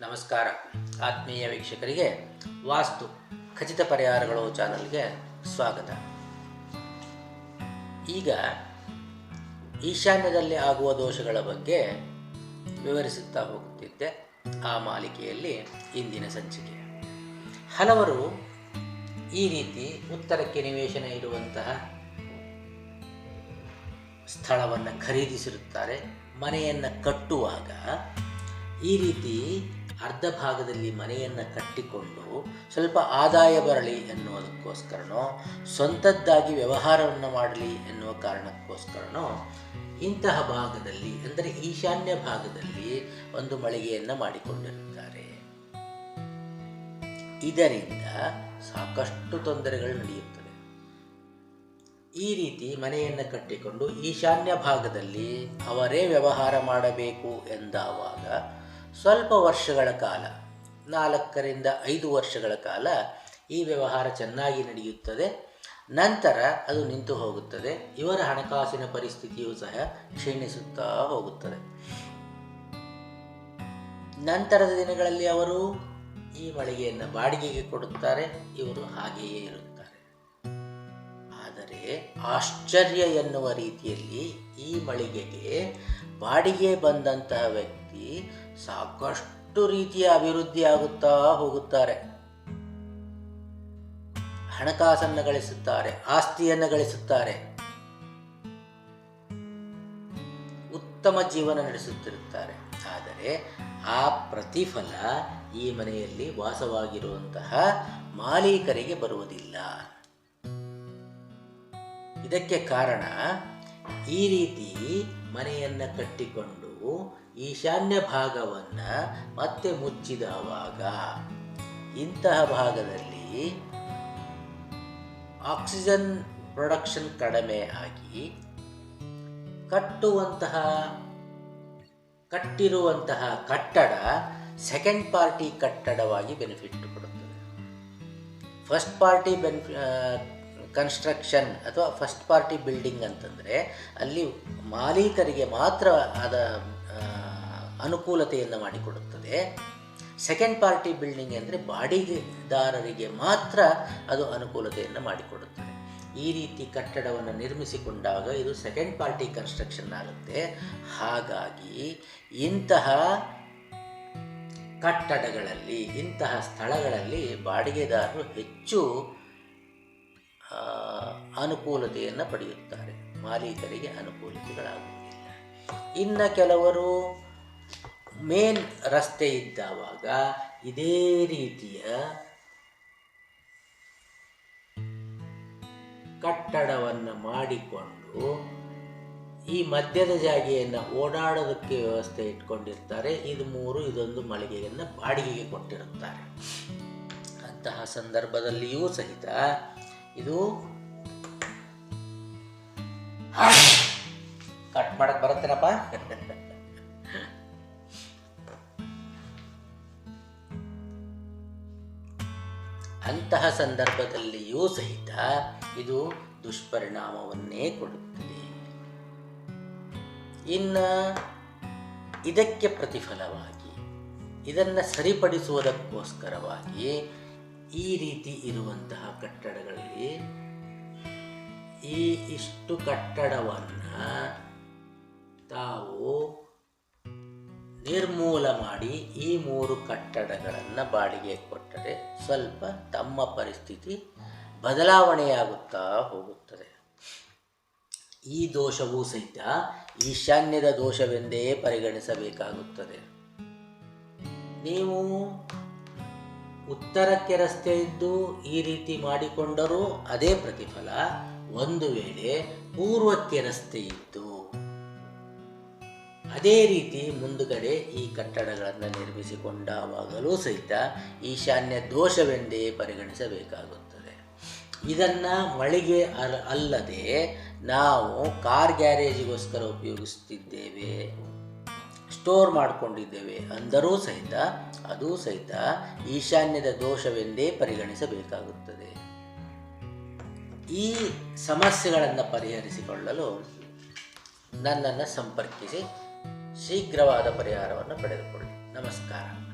ನಮಸ್ಕಾರ. ಆತ್ಮೀಯ ವೀಕ್ಷಕರಿಗೆ ವಾಸ್ತು ಖಚಿತ ಪರಿಹಾರಗಳು ಚಾನಲ್ಗೆ ಸ್ವಾಗತ. ಈಗ ಈಶಾನ್ಯದಲ್ಲಿ ಆಗುವ ದೋಷಗಳ ಬಗ್ಗೆ ವಿವರಿಸುತ್ತಾ ಹೋಗುತ್ತಿದ್ದೆ ಆ ಮಾಲಿಕೆಯಲ್ಲಿ ಇಂದಿನ ಸಂಚಿಕೆ. ಹಲವರು ಈ ರೀತಿ ಉತ್ತರಕ್ಕೆ ನಿವೇಶನ ಇರುವಂತಹ ಸ್ಥಳವನ್ನು ಖರೀದಿಸಿರುತ್ತಾರೆ. ಮನೆಯನ್ನು ಕಟ್ಟುವಾಗ ಈ ರೀತಿ ಅರ್ಧ ಭಾಗದಲ್ಲಿ ಮನೆಯನ್ನು ಕಟ್ಟಿಕೊಂಡು ಸ್ವಲ್ಪ ಆದಾಯ ಬರಲಿ ಎನ್ನುವುದಕ್ಕೋಸ್ಕರನೋ, ಸ್ವಂತದ್ದಾಗಿ ವ್ಯವಹಾರವನ್ನು ಮಾಡಲಿ ಎನ್ನುವ ಕಾರಣಕ್ಕೋಸ್ಕರನೋ, ಇಂತಹ ಭಾಗದಲ್ಲಿ, ಅಂದರೆ ಈಶಾನ್ಯ ಭಾಗದಲ್ಲಿ ಒಂದು ಮಳಿಗೆಯನ್ನು ಮಾಡಿಕೊಂಡಿರುತ್ತಾರೆ ಇದರಿಂದ ಸಾಕಷ್ಟು ತೊಂದರೆಗಳು ನಡೆಯುತ್ತವೆ. ಈ ರೀತಿ ಮನೆಯನ್ನು ಕಟ್ಟಿಕೊಂಡು ಈಶಾನ್ಯ ಭಾಗದಲ್ಲಿ ಅವರೇ ವ್ಯವಹಾರ ಮಾಡಬೇಕು ಎಂದಾವಾಗ ಸ್ವಲ್ಪ ವರ್ಷಗಳ ಕಾಲ, ನಾಲ್ಕರಿಂದ ಐದು ವರ್ಷಗಳ ಕಾಲ ಈ ವ್ಯವಹಾರ ಚೆನ್ನಾಗಿ ನಡೆಯುತ್ತದೆ. ನಂತರ ಅದು ನಿಂತು ಹೋಗುತ್ತದೆ. ಇವರ ಹಣಕಾಸಿನ ಪರಿಸ್ಥಿತಿಯೂ ಸಹ ಕ್ಷೀಣಿಸುತ್ತಾ ಹೋಗುತ್ತದೆ. ನಂತರದ ದಿನಗಳಲ್ಲಿ ಅವರು ಈ ಮಳಿಗೆಯನ್ನು ಬಾಡಿಗೆಗೆ ಕೊಡುತ್ತಾರೆ. ಇವರು ಹಾಗೆಯೇ ಇರುತ್ತಾರೆ. ಆದರೆ ಆಶ್ಚರ್ಯ ಎನ್ನುವ ರೀತಿಯಲ್ಲಿ ಈ ಮಳಿಗೆಗೆ ಬಾಡಿಗೆ ಬಂದಂತಹ ವ್ಯಕ್ತಿ ಸಾಕಷ್ಟು ರೀತಿಯ ಅಭಿವೃದ್ಧಿ ಆಗುತ್ತಾ ಹೋಗುತ್ತಾರೆ. ಹಣಕಾಸನ್ನು ಗಳಿಸುತ್ತಾರೆ, ಆಸ್ತಿಯನ್ನು ಗಳಿಸುತ್ತಾರೆ. ಉತ್ತಮ ಜೀವನ ನಡೆಸುತ್ತಿರುತ್ತಾರೆ. ಆದರೆ ಆ ಪ್ರತಿಫಲ ಈ ಮನೆಯಲ್ಲಿ ವಾಸವಾಗಿರುವಂತಹ ಮಾಲೀಕರಿಗೆ ಬರುವುದಿಲ್ಲ. ಇದಕ್ಕೆ ಕಾರಣ ಈ ರೀತಿ ಮನೆಯನ್ನು ಕಟ್ಟಿಕೊಂಡು ಈಶಾನ್ಯ ಭಾಗವನ್ನು ಮತ್ತೆ ಮುಚ್ಚಿದವಾಗ, ಇಂತಹ ಭಾಗದಲ್ಲಿ ಆಕ್ಸಿಜನ್ ಪ್ರೊಡಕ್ಷನ್ ಕಡಿಮೆ ಆಗಿ ಕಟ್ಟುವಂತಹ, ಕಟ್ಟಿರುವಂತಹ ಕಟ್ಟಡ ಸೆಕೆಂಡ್ ಪಾರ್ಟಿ ಕಟ್ಟಡವಾಗಿ ಬೆನಿಫಿಟ್ ಕೊಡುತ್ತದೆ. ಫಸ್ಟ್ ಪಾರ್ಟಿ ಬೆನಿಫಿ ಕನ್ಸ್ಟ್ರಕ್ಷನ್ ಅಥವಾ ಫಸ್ಟ್ ಪಾರ್ಟಿ ಬಿಲ್ಡಿಂಗ್ ಅಂತಂದರೆ ಅಲ್ಲಿ ಮಾಲೀಕರಿಗೆ ಮಾತ್ರ ಆದ ಅನುಕೂಲತೆಯನ್ನು ಮಾಡಿಕೊಡುತ್ತದೆ. ಸೆಕೆಂಡ್ ಪಾರ್ಟಿ ಬಿಲ್ಡಿಂಗ್ ಅಂದರೆ ಬಾಡಿಗೆದಾರರಿಗೆ ಮಾತ್ರ ಅದು ಅನುಕೂಲತೆಯನ್ನು ಮಾಡಿಕೊಡುತ್ತದೆ. ಈ ರೀತಿ ಕಟ್ಟಡವನ್ನು ನಿರ್ಮಿಸಿಕೊಂಡಾಗ ಇದು ಸೆಕೆಂಡ್ ಪಾರ್ಟಿ ಕನ್ಸ್ಟ್ರಕ್ಷನ್ ಆಗುತ್ತೆ. ಹಾಗಾಗಿ ಇಂತಹ ಕಟ್ಟಡಗಳಲ್ಲಿ, ಇಂತಹ ಸ್ಥಳಗಳಲ್ಲಿ ಬಾಡಿಗೆದಾರರು ಹೆಚ್ಚು ಅನುಕೂಲತೆಯನ್ನು ಪಡೆಯುತ್ತಾರೆ. ಮಾಲೀಕರಿಗೆ ಅನುಕೂಲತೆಗಳಾಗುವುದಿಲ್ಲ. ಇನ್ನು ಕೆಲವರು ಮೇನ್ ರಸ್ತೆ ಇದ್ದಾವಾಗ ಇದೇ ರೀತಿಯ ಕಟ್ಟಡವನ್ನು ಮಾಡಿಕೊಂಡು ಈ ಮಧ್ಯದ ಜಾಗೆಯನ್ನು ಓಡಾಡೋದಕ್ಕೆ ವ್ಯವಸ್ಥೆ ಇಟ್ಕೊಂಡಿರ್ತಾರೆ. ಇದು ಮೂರು, ಇದೊಂದು ಮಳಿಗೆಯನ್ನು ಬಾಡಿಗೆಗೆ ಕೊಟ್ಟಿರುತ್ತಾರೆ. ಅಂತಹ ಸಂದರ್ಭದಲ್ಲಿಯೂ ಸಹಿತ ಇದು ಕಟ್ ಮಾಡಕ್ ಬರುತ್ತೇನಪ್ಪ? ಅಂತಹ ಸಂದರ್ಭದಲ್ಲಿಯೂ ಸಹಿತ ಇದು ದುಷ್ಪರಿಣಾಮವನ್ನೇ ಕೊಡುತ್ತದೆ ಇನ್ನು ಇದಕ್ಕೆ ಪ್ರತಿಫಲವಾಗಿ, ಇದನ್ನು ಸರಿಪಡಿಸುವುದಕ್ಕೋಸ್ಕರವಾಗಿ ಈ ರೀತಿ ಇರುವಂತಹ ಕಟ್ಟಡಗಳಲ್ಲಿ ಈ ಇಷ್ಟು ಕಟ್ಟಡವನ್ನು ತಾವು ನಿರ್ಮೂಲ ಮಾಡಿ ಈ ಮೂರು ಕಟ್ಟಡಗಳನ್ನು ಬಾಡಿಗೆ ಕೊಟ್ಟರೆ ಸ್ವಲ್ಪ ತಮ್ಮ ಪರಿಸ್ಥಿತಿ ಬದಲಾವಣೆಯಾಗುತ್ತಾ ಹೋಗುತ್ತದೆ. ಈ ದೋಷವೂ ಸಹಿತ ಈಶಾನ್ಯದ ದೋಷವೆಂದೇ ಪರಿಗಣಿಸಬೇಕಾಗುತ್ತದೆ. ನೀವು ಉತ್ತರಕ್ಕೆ ರಸ್ತೆ ಇದ್ದು ಈ ರೀತಿ ಮಾಡಿಕೊಂಡರೂ ಅದೇ ಪ್ರತಿಫಲ. ಒಂದು ವೇಳೆ ಪೂರ್ವಕ್ಕೆ ರಸ್ತೆ ಇದ್ದು ಅದೇ ರೀತಿ ಮುಂದುಗಡೆ ಈ ಕಟ್ಟಡಗಳನ್ನು ನಿರ್ಮಿಸಿಕೊಂಡಾವಾಗಲೂ ಸಹಿತ ಈಶಾನ್ಯ ದೋಷವೆಂದೇ ಪರಿಗಣಿಸಬೇಕಾಗುತ್ತದೆ. ಇದನ್ನು ಮಳಿಗೆ ಅಲ್, ಅಲ್ಲದೆ ನಾವು ಕಾರ್ ಗ್ಯಾರೇಜಿಗೋಸ್ಕರ ಉಪಯೋಗಿಸುತ್ತಿದ್ದೇವೆ ಸ್ಟೋರ್ ಮಾಡಿಕೊಂಡಿದ್ದೇವೆ ಅಂದರೂ ಸಹಿತ, ಅದು ಸಹಿತ ಈಶಾನ್ಯದ ದೋಷವೆಂದೇ ಪರಿಗಣಿಸಬೇಕಾಗುತ್ತದೆ. ಈ ಸಮಸ್ಯೆಗಳನ್ನು ಪರಿಹರಿಸಿಕೊಳ್ಳಲು ನನ್ನನ್ನು ಸಂಪರ್ಕಿಸಿ ಶೀಘ್ರವಾದ ಪರಿಹಾರವನ್ನು ಪಡೆದುಕೊಳ್ಳಿ. ನಮಸ್ಕಾರ.